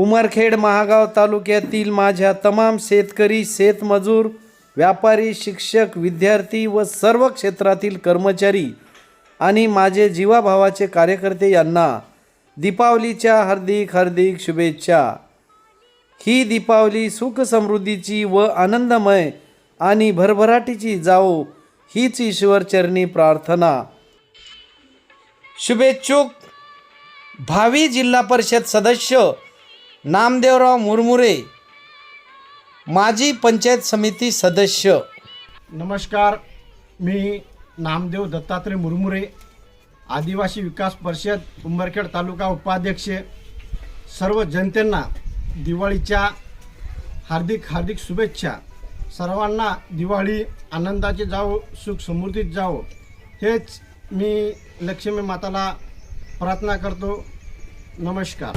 उमरखेड महागाव तालुक्यातील माझ्या तमाम शेतकरी शेतमजूर व्यापारी शिक्षक विद्यार्थी व सर्व क्षेत्रातील कर्मचारी आणि माझे जीवाभावाचे कार्यकर्ते यांना दीपावलीच्या हार्दिक हार्दिक शुभेच्छा. ही दीपावली सुख समृद्धीची व आनंदमय आणि भरभराटीची जाओ हीच ईश्वरचरणी प्रार्थना. शुभेच्छुक. भावी जिल्हा परिषद सदस्य नामदेवराव मुरमुरे माजी पंचायत समिती सदस्य. नमस्कार मी नामदेव दत्तात्रय मुरमुरे आदिवासी विकास परिषद उंबरखेड तालुका उपाध्यक्ष. सर्व जनतेंना दिवाळीच्या हार्दिक हार्दिक शुभेच्छा. सर्वांना दिवाळी आनंदाची जावो सुख समृद्धीत जावो. हेच मी लक्ष्मी माताला प्रार्थना करतो. नमस्कार.